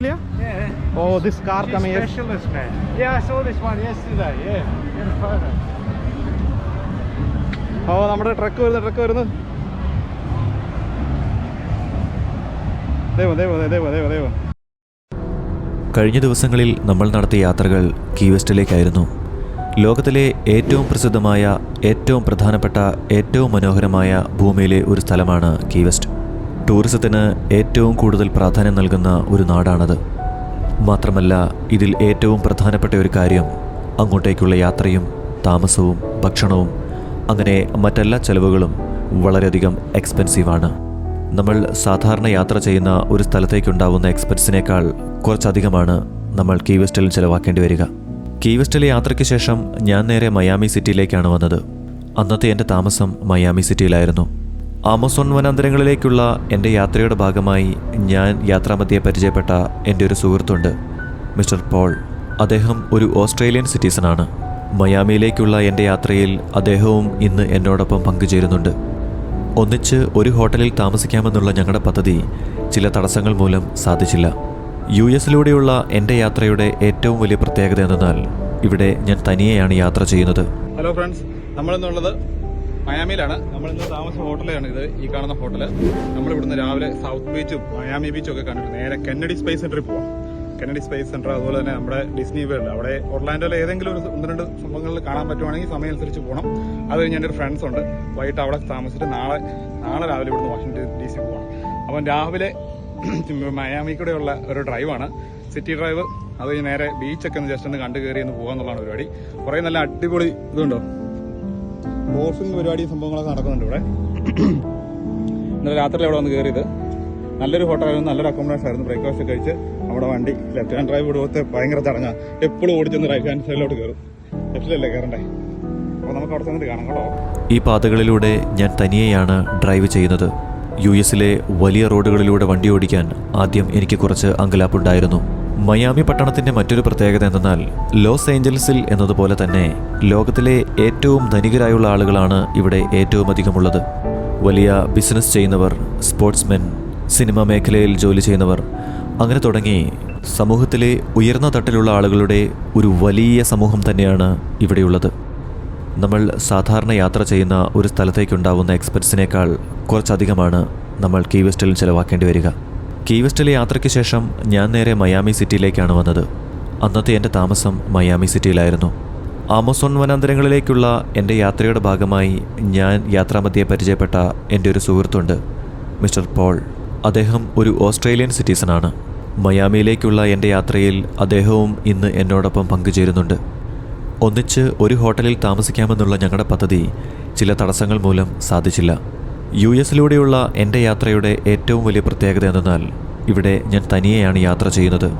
Yeah? Yeah. Oh, this car She's coming here. specialist, man. Yeah, I saw this one yesterday. Yeah. In a photo. ഓ നമ്മുടെ truck വരുന്നു truck വരുന്നു ദൈവം ദൈവം ദൈവം ദൈവം ദൈവം കഴിഞ്ഞ ദിവസങ്ങളിൽ നമ്മൾ നടത്തിയ യാത്രകൾ കീവെസ്റ്റിലേക്കായിരുന്നു ലോകത്തിലെ ഏറ്റവും പ്രസിദ്ധമായ ഏറ്റവും പ്രധാനപ്പെട്ട ഏറ്റവും മനോഹരമായ ഭൂമിയിലെ ഒരു സ്ഥലമാണ് കീ വെസ്റ്റ് ടൂറിസത്തിന് ഏറ്റവും കൂടുതൽ പ്രാധാന്യം നൽകുന്ന ഒരു നാടാണത്. മാത്രമല്ല ഇതിൽ ഏറ്റവും പ്രധാനപ്പെട്ട ഒരു കാര്യം അങ്ങോട്ടേക്കുള്ള യാത്രയും താമസവും ഭക്ഷണവും അങ്ങനെ മറ്റെല്ലാ ചെലവുകളും വളരെയധികം എക്സ്പെൻസീവാണ് നമ്മൾ സാധാരണ യാത്ര ചെയ്യുന്ന ഒരു സ്ഥലത്തേക്കുണ്ടാവുന്ന എക്സ്പെൻസിനേക്കാൾ കുറച്ചധികമാണ് നമ്മൾ കീ വെസ്റ്റിൽ ചിലവാക്കേണ്ടി വരിക. കീ വെസ്റ്റിലെ യാത്രയ്ക്ക് ശേഷം ഞാൻ നേരെ മയാമി സിറ്റിയിലേക്കാണ് വന്നത്. അന്നത്തെ എന്റെ താമസം മയാമി സിറ്റിയിലായിരുന്നു ആമസോൺ വനാന്തരങ്ങളിലേക്കുള്ള എന്റെ യാത്രയുടെ ഭാഗമായി ഞാൻ യാത്രാമധ്യെ പരിചയപ്പെട്ട എന്റെ ഒരു സുഹൃത്തുണ്ട് മിസ്റ്റർ പോൾ. അദ്ദേഹം ഒരു ഓസ്ട്രേലിയൻ സിറ്റിസണാണ്. മയാമിയിലേക്കുള്ള എന്റെ യാത്രയിൽ അദ്ദേഹവും ഇന്ന് എന്നോടൊപ്പം പങ്കുചേരുന്നുണ്ട്. ഒന്നിച്ച് ഒരു ഹോട്ടലിൽ താമസിക്കാമെന്നുള്ള ഞങ്ങളുടെ പദ്ധതി ചില തടസ്സങ്ങൾ മൂലം സാധിച്ചില്ല. യു എസിലൂടെയുള്ള എന്റെ യാത്രയുടെ ഏറ്റവും വലിയ പ്രത്യേകത എന്തെന്നാൽ ഇവിടെ ഞാൻ തനിയെയാണ് യാത്ര ചെയ്യുന്നത്. ഹലോ ഫ്രണ്ട്സ് നമ്മളിന്നുള്ളത് മയാമിയിലാണ്. നമ്മൾ ഇന്ന് താമസ ഹോട്ടലാണ് ഇത് ഈ കാണുന്ന ഹോട്ടൽ. നമ്മൾ ഇവിടുന്ന് രാവിലെ സൗത്ത് ബീച്ചും മയാമി ബീച്ചും ഒക്കെ കണ്ടിട്ട് നേരെ കെന്നഡി സ്പേസ് സെന്ററിൽ പോവാം. കെന്നഡി സ്പേസ് സെന്റർ അതുപോലെ തന്നെ നമ്മുടെ ഡിസ്നി വേൾഡ്. അവിടെ ഒർലാൻഡോയിൽ ഏതെങ്കിലും ഒരു ഒന്ന് രണ്ട് സംഭവങ്ങളിൽ കാണാൻ പറ്റുവാണെങ്കിൽ സമയം അനുസരിച്ച് പോകണം അത് കഴിഞ്ഞ് എന്റെ ഒരു ഫ്രണ്ട്സ് ഉണ്ട്. വൈകിട്ട് അവിടെ താമസിച്ചിട്ട് നാളെ നാളെ രാവിലെ ഇവിടുന്ന് വാഷിംഗ്ടൺ ഡി സി പോകണം അപ്പം രാവിലെ മയാമി കൂടെയുള്ള ഒരു ഡ്രൈവാണ് സിറ്റി ഡ്രൈവ് അത് നേരെ ബീച്ചൊക്കെ ഒന്ന് ജസ്റ്റ് ഒന്ന് കണ്ടു കയറി ഒന്ന് പോകാന്നുള്ളതാണ് പരിപാടി. കുറേ നല്ല അടിപൊളി ഇതുണ്ടോ? ബോർഫിംഗ് പരിപാടി സംഭവങ്ങളൊക്കെ നടക്കുന്നുണ്ട് ഇവിടെ. ഇന്നലെ രാത്രി അവിടെ വന്ന് കയറിയത്. നല്ലൊരു ഹോട്ടലായിരുന്നു നല്ലൊരു അക്കോമഡേഷൻ ആയിരുന്നു. ബ്രേക്ക്ഫാസ്റ്റ് കഴിച്ച് നമ്മുടെ വണ്ടി ലെഫ്റ്റ് ഹാൻഡ് ഡ്രൈവ് ഇവിടുത്തെ ഭയങ്കര തടങ്ങാ എപ്പോഴും ഓടിച്ചെന്ന് റൈറ്റ് ഹാൻഡ് സൈഡിലോട്ട് കയറും. ലെഫ്റ്റിലല്ലേ കയറണ്ടേ? അപ്പോൾ നമുക്ക് അവിടെ ചെന്നിട്ട് കാണാം കേട്ടോ. ഈ പാതകളിലൂടെ ഞാൻ തനിയെയാണ് ഡ്രൈവ് ചെയ്യുന്നത്. യു എസിലെ വലിയ റോഡുകളിലൂടെ വണ്ടി ഓടിക്കാൻ ആദ്യം എനിക്ക് കുറച്ച് അങ്കലാപ്പുണ്ടായിരുന്നു. മയാമി പട്ടണത്തിന്റെ മറ്റൊരു പ്രത്യേകത എന്തെന്നാൽ ലോസ് ഏഞ്ചൽസിൽ എന്നതുപോലെ തന്നെ ലോകത്തിലെ ഏറ്റവും ധനികരായുള്ള ആളുകളാണ് ഇവിടെ ഏറ്റവും അധികമുള്ളത്. വലിയ ബിസിനസ് ചെയ്യുന്നവർ സ്പോർട്സ്മെൻ സിനിമ മേഖലയിൽ ജോലി ചെയ്യുന്നവർ അങ്ങനെ തുടങ്ങി സമൂഹത്തിലെ ഉയർന്ന തട്ടിലുള്ള ആളുകളുടെ ഒരു വലിയ സമൂഹം തന്നെയാണ് ഇവിടെയുള്ളത്. നമ്മൾ സാധാരണ യാത്ര ചെയ്യുന്ന ഒരു സ്ഥലത്തേക്കുണ്ടാവുന്ന എക്സ്പെൻസിനേക്കാൾ കുറച്ചധികമാണ് നമ്മൾ കീ ചിലവാക്കേണ്ടി വരിക. കീ വെസ്റ്റിലെ യാത്രയ്ക്ക് ശേഷം ഞാൻ നേരെ മയാമി സിറ്റിയിലേക്കാണ് വന്നത്. അന്നത്തെ എന്റെ താമസം മയാമി സിറ്റിയിലായിരുന്നു. ആമസോൺ വനാന്തരങ്ങളിലേക്കുള്ള എന്റെ യാത്രയുടെ ഭാഗമായി ഞാൻ യാത്രാമധ്യെ പരിചയപ്പെട്ട എന്റെ ഒരു സുഹൃത്തുണ്ട് മിസ്റ്റർ പോൾ. അദ്ദേഹം ഒരു ഓസ്ട്രേലിയൻ സിറ്റിസണാണ്. മയാമിയിലേക്കുള്ള എന്റെ യാത്രയിൽ അദ്ദേഹവും ഇന്ന് എന്നോടൊപ്പം പങ്കുചേരുന്നുണ്ട്. ഒന്നിച്ച് ഒരു ഹോട്ടലിൽ താമസിക്കാമെന്നുള്ള ഞങ്ങളുടെ പദ്ധതി ചില തടസ്സങ്ങൾ മൂലം സാധിച്ചില്ല. യു എസിലൂടെയുള്ള എന്റെ യാത്രയുടെ ഏറ്റവും വലിയ പ്രത്യേകത എന്തെന്നാൽ ഇവിടെ ഞാൻ തനിയെയാണ് യാത്ര ചെയ്യുന്നത്.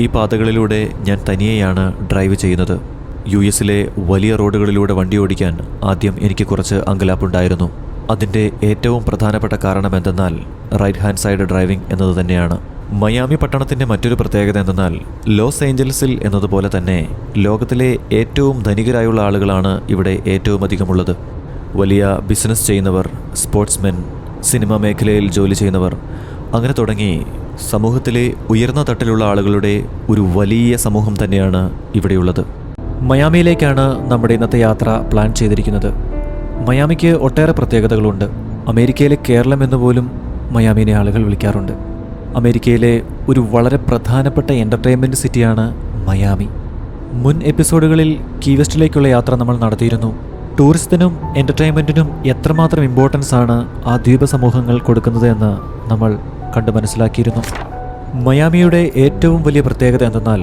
ഈ പാതകളിലൂടെ ഞാൻ തനിയെയാണ് ഡ്രൈവ് ചെയ്യുന്നത്. യു എസിലെ വലിയ റോഡുകളിലൂടെ വണ്ടി ഓടിക്കാൻ ആദ്യം എനിക്ക് കുറച്ച് അങ്കലാപ്പുണ്ടായിരുന്നു അതിന്റെ ഏറ്റവും പ്രധാനപ്പെട്ട കാരണം എന്തെന്നാൽ റൈറ്റ് ഹാൻഡ് സൈഡ് ഡ്രൈവിംഗ് എന്നത് തന്നെയാണ്. മയാമി പട്ടണത്തിന്റെ മറ്റൊരു പ്രത്യേകത എന്തെന്നാൽ ലോസ് ഏഞ്ചൽസിൽ എന്നതുപോലെ തന്നെ ലോകത്തിലെ ഏറ്റവും ധനികരായുള്ള ആളുകളാണ് ഇവിടെ ഏറ്റവും അധികമുള്ളത്. വലിയ ബിസിനസ് ചെയ്യുന്നവർ സ്പോർട്സ്മെൻ സിനിമ മേഖലയിൽ ജോലി ചെയ്യുന്നവർ അങ്ങനെ തുടങ്ങി സമൂഹത്തിലെ ഉയർന്ന തട്ടിലുള്ള ആളുകളുടെ ഒരു വലിയ സമൂഹം തന്നെയാണ് ഇവിടെയുള്ളത്. മയാമിയിലേക്കാണ് നമ്മുടെ ഇന്നത്തെ യാത്ര പ്ലാൻ ചെയ്തിരിക്കുന്നത്. മയാമിക്ക് ഒട്ടേറെ പ്രത്യേകതകളുണ്ട്. അമേരിക്കയിലെ കേരളം എന്ന് പോലും മയാമിനെ ആളുകൾ വിളിക്കാറുണ്ട്. അമേരിക്കയിലെ ഒരു വളരെ പ്രധാനപ്പെട്ട എന്റർടൈൻമെന്റ് സിറ്റിയാണ് മയാമി. മുൻ എപ്പിസോഡുകളിൽ കീവെസ്റ്റിലേക്കുള്ള യാത്ര നമ്മൾ നടത്തിയിരുന്നു. ടൂറിസത്തിനും എന്റർടൈൻമെന്റിനും എത്രമാത്രം ഇമ്പോർട്ടൻസ് ആണ് ആ ദ്വീപ സമൂഹങ്ങൾ കൊടുക്കുന്നത് എന്ന് നമ്മൾ കണ്ടു മനസ്സിലാക്കിയിരുന്നു. മയാമിയുടെ ഏറ്റവും വലിയ പ്രത്യേകത എന്തെന്നാൽ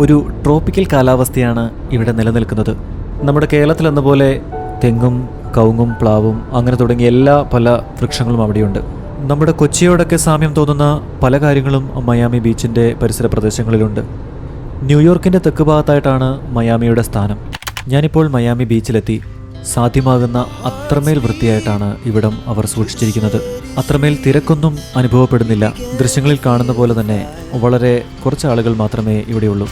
ഒരു ട്രോപ്പിക്കൽ കാലാവസ്ഥയാണ് ഇവിടെ നിലനിൽക്കുന്നത്. നമ്മുടെ കേരളത്തിലെന്ന പോലെ തെങ്ങും കവുങ്ങും പ്ലാവും അങ്ങനെ തുടങ്ങിയ എല്ലാ പല വൃക്ഷങ്ങളും അവിടെയുണ്ട്. നമ്മുടെ കൊച്ചിയോടൊക്കെ സാമ്യം തോന്നുന്ന പല കാര്യങ്ങളും മയാമി ബീച്ചിന്റെ പരിസര പ്രദേശങ്ങളിലുണ്ട്. ന്യൂയോർക്കിന്റെ തെക്ക് ഭാഗത്തായിട്ടാണ് മയാമിയുടെ സ്ഥാനം. ഞാനിപ്പോൾ മയാമി ബീച്ചിലെത്തി. സാധ്യമാകുന്ന അത്രമേൽ വൃത്തിയായിട്ടാണ് ഇവിടം അവർ സൂക്ഷിച്ചിരിക്കുന്നത്. അത്രമേൽ തിരക്കൊന്നും അനുഭവപ്പെടുന്നില്ല. ദൃശ്യങ്ങളിൽ കാണുന്ന പോലെ തന്നെ വളരെ കുറച്ച് ആളുകൾ മാത്രമേ ഇവിടെയുള്ളൂ.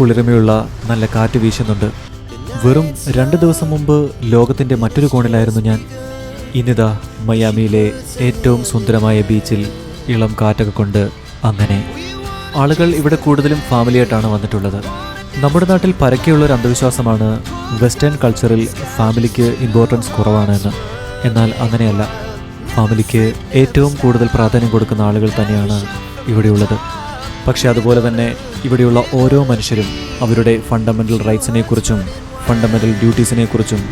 കുളിരമയുള്ള നല്ല കാറ്റ് വീശുന്നുണ്ട്. വെറും രണ്ട് ദിവസം മുമ്പ് ലോകത്തിന്റെ മറ്റൊരു കോണിലായിരുന്നു ഞാൻ. ഇന്നിതാ മയാമിയിലെ ഏറ്റവും സുന്ദരമായ ബീച്ചിൽ ഇളം കാറ്റൊക്കെ കൊണ്ട് അങ്ങനെ. ആളുകൾ ഇവിടെ കൂടുതലും ഫാമിലിയായിട്ടാണ് വന്നിട്ടുള്ളത്. നമ്മുടെ നാട്ടിൽ പരക്കെയുള്ള ഒരു അന്ധവിശ്വാസമാണ് വെസ്റ്റേൺ കൾച്ചറിൽ ഫാമിലിക്ക് ഇമ്പോർട്ടൻസ് കുറവാണ് എന്ന് എന്നാൽ അങ്ങനെയല്ല. ഫാമിലിക്ക് ഏറ്റവും കൂടുതൽ പ്രാധാന്യം കൊടുക്കുന്ന ആളുകൾ തന്നെയാണ് ഇവിടെയുള്ളത്. പക്ഷേ അതുപോലെ തന്നെ ഇവിടെയുള്ള ഓരോ മനുഷ്യരും അവരുടെ ഫണ്ടമെന്റൽ റൈറ്റ്സിനെക്കുറിച്ചും ഫണ്ടമെന്റൽ ഡ്യൂട്ടീസിനെക്കുറിച്ചും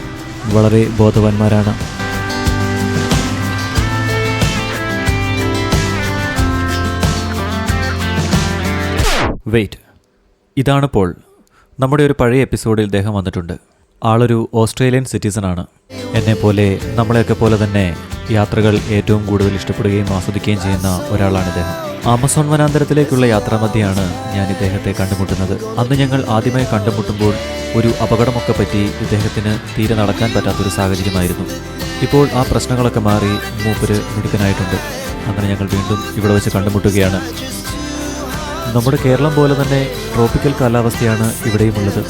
വളരെ ബോധവാന്മാരാണ്. വെയിറ്റ്. ഇതാണിപ്പോൾ പോൾ നമ്മുടെ ഒരു പഴയ എപ്പിസോഡിൽ ഇദ്ദേഹം വന്നിട്ടുണ്ട്. ആളൊരു ഓസ്ട്രേലിയൻ സിറ്റിസൺ ആണ് എന്നെ പോലെ നമ്മളെയൊക്കെ പോലെ തന്നെ യാത്രകൾ ഏറ്റവും കൂടുതൽ ഇഷ്ടപ്പെടുകയും ആസ്വദിക്കുകയും ചെയ്യുന്ന ഒരാളാണ് ഇദ്ദേഹം. ആമസോൺ വനാന്തരത്തിലേക്കുള്ള യാത്രാമധ്യയാണ് ഞാൻ ഇദ്ദേഹത്തെ കണ്ടുമുട്ടുന്നത്. അന്ന് ഞങ്ങൾ ആദ്യമായി കണ്ടുമുട്ടുമ്പോൾ ഒരു അപകടമൊക്കെ പറ്റി ഇദ്ദേഹത്തിന് തീരെ നടക്കാൻ പറ്റാത്തൊരു സാഹചര്യമായിരുന്നു. ഇപ്പോൾ ആ പ്രശ്നങ്ങളൊക്കെ മാറി മൂപ്പര് മിടുക്കനായിട്ടുണ്ട്. അങ്ങനെ ഞങ്ങൾ വീണ്ടും ഇവിടെ വെച്ച് കണ്ടുമുട്ടുകയാണ്. നമ്മുടെ കേരളം പോലെ തന്നെ ട്രോപ്പിക്കൽ കാലാവസ്ഥയാണ് ഇവിടെയും ഉള്ളത്.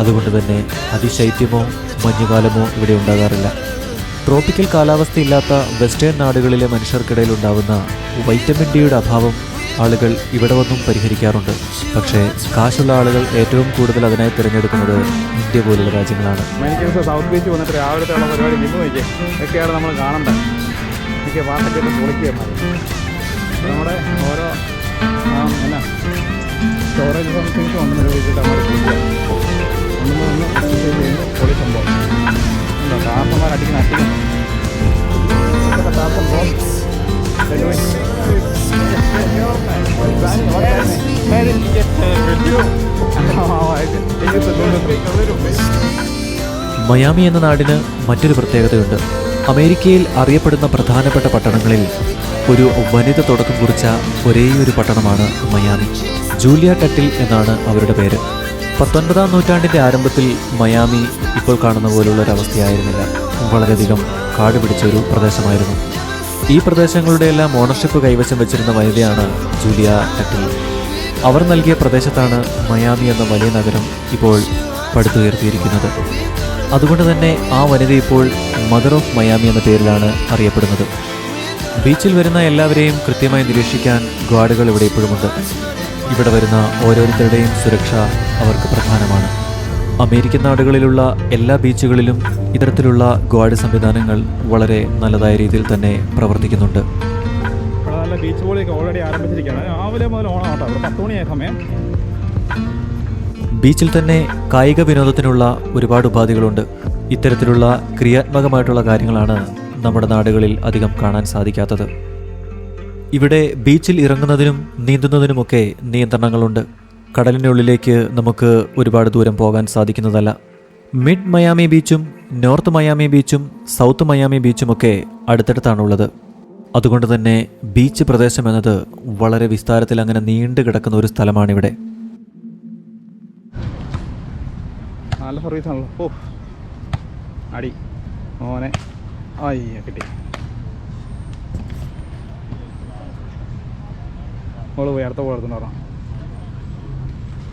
അതുകൊണ്ട് തന്നെ അതിശൈത്യമോ മഞ്ഞുകാലമോ ഇവിടെ ഉണ്ടാകാറില്ല. ട്രോപ്പിക്കൽ കാലാവസ്ഥയില്ലാത്ത വെസ്റ്റേൺ നാടുകളിലെ മനുഷ്യർക്കിടയിൽ ഉണ്ടാവുന്ന വൈറ്റമിൻ ഡിയുടെ അഭാവം ആളുകൾ ഇവിടെ വന്നും പരിഹരിക്കാറുണ്ട്. പക്ഷേ കാശുള്ള ആളുകൾ ഏറ്റവും കൂടുതൽ അതിനായി തിരഞ്ഞെടുക്കുന്നത് ഇന്ത്യ പോലുള്ള രാജ്യങ്ങളാണ്. സൗത്ത് പരിപാടി നമ്മൾ നമ്മുടെ ഓരോ സ്റ്റോറേജ് ഫംഗ്ഷൻസ് ഒന്ന് പൊളി സംഭവം. എന്താ അടിക്കുന്ന പോകും മയാമി എന്ന നാടിന് മറ്റൊരു പ്രത്യേകതയുണ്ട്. അമേരിക്കയിൽ അറിയപ്പെടുന്ന പ്രധാനപ്പെട്ട പട്ടണങ്ങളിൽ ഒരു വനിത തുടക്കം കുറിച്ച ഒരേ ഒരു പട്ടണമാണ് മയാമി. ജൂലിയ ടട്ടിൽ എന്നാണ് അവരുടെ പേര്. പത്തൊൻപതാം നൂറ്റാണ്ടിന്റെ ആരംഭത്തിൽ മയാമി ഇപ്പോൾ കാണുന്ന പോലുള്ള ഒരു അവസ്ഥയായിരുന്നില്ല. വളരെയധികം കാട് പിടിച്ച ഒരു പ്രദേശമായിരുന്നു. ഈ പ്രദേശങ്ങളുടെ എല്ലാം ഓണർഷിപ്പ് കൈവശം വെച്ചിരുന്ന വനിതയാണ് ജൂലിയ ടട്ടിൽ. അവർ നൽകിയ പ്രദേശത്താണ് മയാമി എന്ന വലിയ നഗരം ഇപ്പോൾ പടുത്തുയർത്തിയിരിക്കുന്നത്. അതുകൊണ്ട് തന്നെ ആ വനിത ഇപ്പോൾ മദർ ഓഫ് മയാമി എന്ന പേരിലാണ് അറിയപ്പെടുന്നത്. ബീച്ചിൽ വരുന്ന എല്ലാവരെയും കൃത്യമായി നിരീക്ഷിക്കാൻ ഗാർഡുകൾ ഇവിടെ ഇപ്പോഴുമുണ്ട്. ഇവിടെ വരുന്ന ഓരോരുത്തരുടെയും സുരക്ഷ അവർക്ക് പ്രധാനമാണ്. അമേരിക്കൻ നാടുകളിലുള്ള എല്ലാ ബീച്ചുകളിലും ഇത്തരത്തിലുള്ള ഗാർഡ് സംവിധാനങ്ങൾ വളരെ നല്ലതായ രീതിയിൽ തന്നെ പ്രവർത്തിക്കുന്നുണ്ട്. ബീച്ച് ഓൾറെഡി ആരംഭിച്ചിരിക്കുകയാണ്. രാവിലെ മുതൽ ഓണാട്ടോ പത്ത് മണിയായ സമയം. ബീച്ചിൽ തന്നെ കായിക വിനോദത്തിനുള്ള ഒരുപാട് ഉപാധികളുണ്ട്. ഇത്തരത്തിലുള്ള ക്രിയാത്മകമായിട്ടുള്ള കാര്യങ്ങളാണ് നമ്മുടെ നാടുകളിൽ അധികം കാണാൻ സാധിക്കാത്തത്. ഇവിടെ ബീച്ചിൽ ഇറങ്ങുന്നതിനും നീന്തുന്നതിനുമൊക്കെ നിയന്ത്രണങ്ങളുണ്ട്. കടലിനുള്ളിലേക്ക് നമുക്ക് ഒരുപാട് ദൂരം പോകാൻ സാധിക്കുന്നതല്ല. മിഡ് മയാമി ബീച്ചും നോർത്ത് മയാമി ബീച്ചും സൗത്ത് മയാമി ബീച്ചുമൊക്കെ അടുത്തടുത്താണുള്ളത്. അതുകൊണ്ട് തന്നെ ബീച്ച് പ്രദേശം എന്നത് വളരെ വിസ്താരത്തിൽ അങ്ങനെ നീണ്ടു കിടക്കുന്ന ഒരു സ്ഥലമാണിവിടെ. നല്ല സർവീസ് ആണല്ലോ. ഓ അടി. മോനെ. അയ്യ കിട്ടി. മോൾ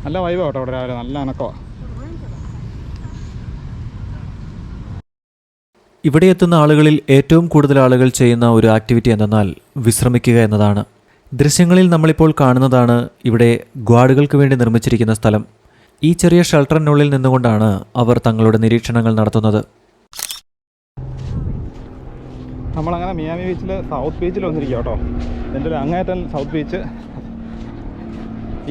നല്ല വൈബ് കേട്ടോ അവിടെ രാവിലെ. നല്ല അനക്കോ ഇവിടെ എത്തുന്ന ആളുകളിൽ ഏറ്റവും കൂടുതൽ ആളുകൾ ചെയ്യുന്ന ഒരു ആക്ടിവിറ്റി എന്തെന്നാൽ വിശ്രമിക്കുക എന്നതാണ്. ദൃശ്യങ്ങളിൽ നമ്മളിപ്പോൾ കാണുന്നതാണ് ഇവിടെ ഗ്വാഡുകൾക്ക് വേണ്ടി നിർമ്മിച്ചിരിക്കുന്ന സ്ഥലം. ഈ ചെറിയ ഷെൽട്ടറിനുള്ളിൽ നിന്നുകൊണ്ടാണ് അവർ തങ്ങളുടെ നിരീക്ഷണങ്ങൾ നടത്തുന്നത്. നമ്മളങ്ങനെ മിയാമി ബീച്ചിൽ സൗത്ത് ബീച്ചിൽ വന്നിരിക്കുക കേട്ടോ. എന്റെ ഒരു അങ്ങേറ്റൻ സൗത്ത് ബീച്ച്.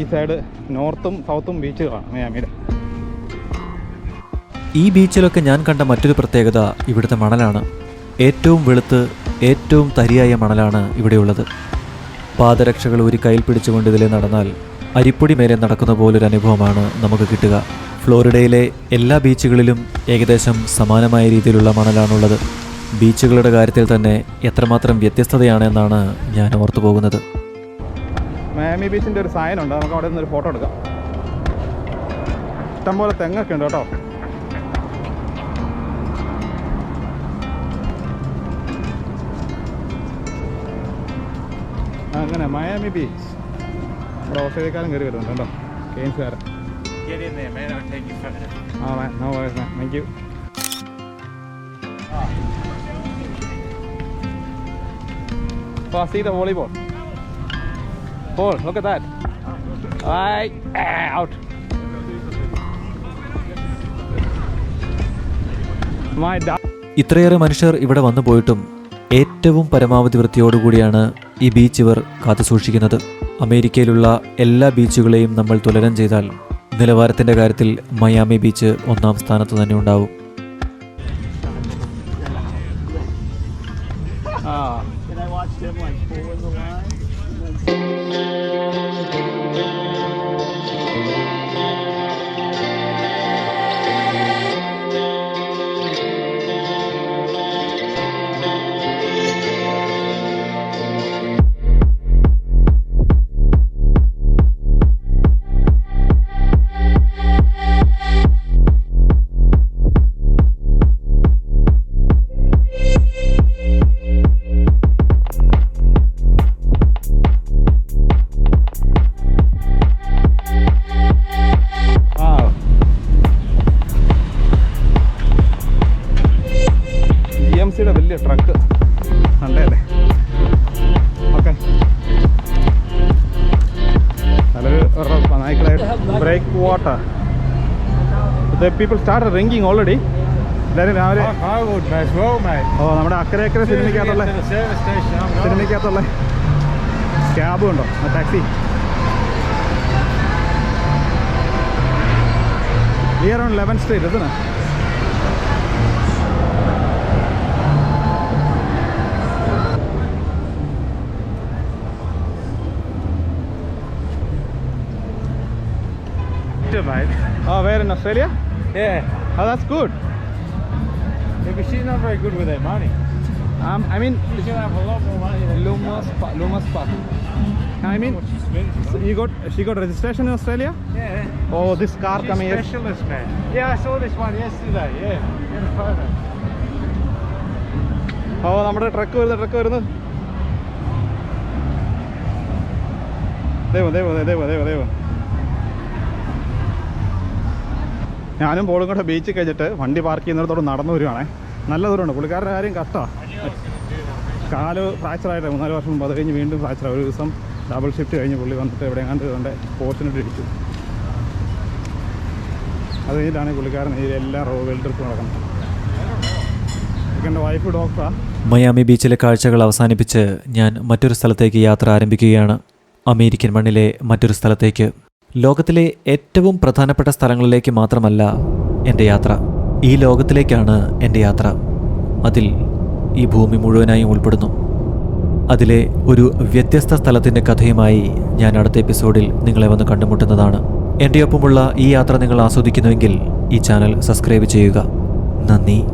ഈ സൈഡ് നോർത്തും സൗത്തും ബീച്ചുകളാണ് മിയാമിയുടെ. ഈ ബീച്ചിലൊക്കെ ഞാൻ കണ്ട മറ്റൊരു പ്രത്യേകത ഇവിടുത്തെ മണലാണ്. ഏറ്റവും വെളുത്ത് ഏറ്റവും തരിയായ മണലാണ് ഇവിടെയുള്ളത്. പാദരക്ഷകൾ ഒരു കയ്യിൽ പിടിച്ചുകൊണ്ട് ഇതിലെ നടന്നാൽ അരിപ്പൊടി മേലെ നടക്കുന്ന പോലൊരു അനുഭവമാണ് നമുക്ക് കിട്ടുക. ഫ്ലോറിഡയിലെ എല്ലാ ബീച്ചുകളിലും ഏകദേശം സമാനമായ രീതിയിലുള്ള മണലാണുള്ളത്. ബീച്ചുകളുടെ കാര്യത്തിൽ തന്നെ എത്രമാത്രം വ്യത്യസ്തതയാണ് എന്നാണ് ഞാൻ ഓർത്തു പോകുന്നത്. മയാമി ബീച്ചിന്റെ ഒരു സായനുണ്ട് ഉണ്ട്. നമുക്ക് അവിടെ നിന്നൊരു ഫോട്ടോ എടുക്കാം. ഇഷ്ടംപോലെ തെങ്ങൊക്കെ ഉണ്ട് കേട്ടോ. അങ്ങനെ മയാമി ബീച്ച് നമ്മുടെ ഓസ്ട്രേലിയക്കാരൻ കയറി വരുന്നുണ്ട് കേട്ടോ. കെയിൻസുകാരൻ ആ thank there, So I see the volleyball. Paul, look at that. Right, out. My dad. ഇത്രയേറെ മനുഷ്യർ ഇവിടെ വന്നു പോയിട്ടും ഏറ്റവും പരമാവധി വൃത്തിയോടുകൂടിയാണ് ഈ ബീച്ച് ഇവർ കാത്തുസൂക്ഷിക്കുന്നത് അമേരിക്കയിലുള്ള എല്ലാ ബീച്ചുകളെയും നമ്മൾ തുലനം ചെയ്താൽ നിലവാരത്തിന്റെ കാര്യത്തിൽ മയാമി ബീച്ച് ഒന്നാം സ്ഥാനത്ത് തന്നെ ഉണ്ടാവും watched him like pull in the line. Break The people started ringing already. രാവിലെ Oh. ഓ നമ്മുടെ അക്കരെ അക്കരെ സിനിമയ്ക്കകത്തുള്ള. സിനിമയ്ക്കകത്തുള്ള ക്യാബും ഉണ്ടോ taxi near on eleven street ഇതിന് mate. Oh, where in Australia? Yeah. Oh, that's good. Yeah, but she's not very good with her money. Um, I mean, She's gonna have a lot more money than Lumas, Pa- Lumas Park. I mean, she spends. so you got she got registration in Australia? Yeah. Oh, this car She's coming Specialist here. man. Yeah, I saw this one yesterday. Yeah. Get a photo. ഓ നമ്മുടെ truck വരുന്നത് truck വരുന്നത് ദൈവം ദൈവം ദൈവം ദൈവം ദൈവം ഞാനും പോളും കൂടെ ബീച്ചിൽ കഴിഞ്ഞിട്ട് വണ്ടി പാർക്ക് ചെയ്യുന്നിടത്തോട് നടന്നു വരുവാണേ നല്ല ദൂരമുണ്ട്. പുള്ളിക്കാരുടെ കാര്യം കഷ്ടമാണ് കാൽ ഫ്രാക്ചറായിട്ട് മൂന്നാൽ വർഷം മുമ്പ് അത് കഴിഞ്ഞ് വീണ്ടും ഫ്രാക്ചർ ഒരു ദിവസം ഡബിൾ ഷിഫ്റ്റ് കഴിഞ്ഞ് പുള്ളി വന്നിട്ട് എവിടെ കണ്ട് കൊണ്ട് പോർച്ചിനിട്ട് ഇടിച്ചു അത് കഴിഞ്ഞിട്ടാണ് പുള്ളിക്കാരൻ ഈ എല്ലാ റോ ട്രിപ്പ് നടക്കുന്നത്. എന്റെ വൈഫ് ഡോക്ടറാണ് മയാമി ബീച്ചിലെ കാഴ്ചകൾ അവസാനിപ്പിച്ച് ഞാൻ മറ്റൊരു സ്ഥലത്തേക്ക് യാത്ര ആരംഭിക്കുകയാണ്. അമേരിക്കൻ മണ്ണിലെ മറ്റൊരു സ്ഥലത്തേക്ക്. ലോകത്തിലെ ഏറ്റവും പ്രധാനപ്പെട്ട സ്ഥലങ്ങളിലേക്ക് മാത്രമല്ല എന്റെ യാത്ര. ഈ ലോകത്തിലേക്കാണ് എന്റെ യാത്ര. അതിൽ ഈ ഭൂമി മുഴുവനായും ഉൾപ്പെടുന്നു. അതിലെ ഒരു വ്യത്യസ്ത സ്ഥലത്തിന്റെ കഥയുമായി ഞാൻ അടുത്ത എപ്പിസോഡിൽ നിങ്ങളെ വന്ന് കണ്ടുമുട്ടുന്നതാണ്. എന്റെ ഒപ്പമുള്ള ഈ യാത്ര നിങ്ങൾ ആസ്വദിക്കുന്നുവെങ്കിൽ ഈ ചാനൽ സബ്സ്ക്രൈബ് ചെയ്യുക. നന്ദി.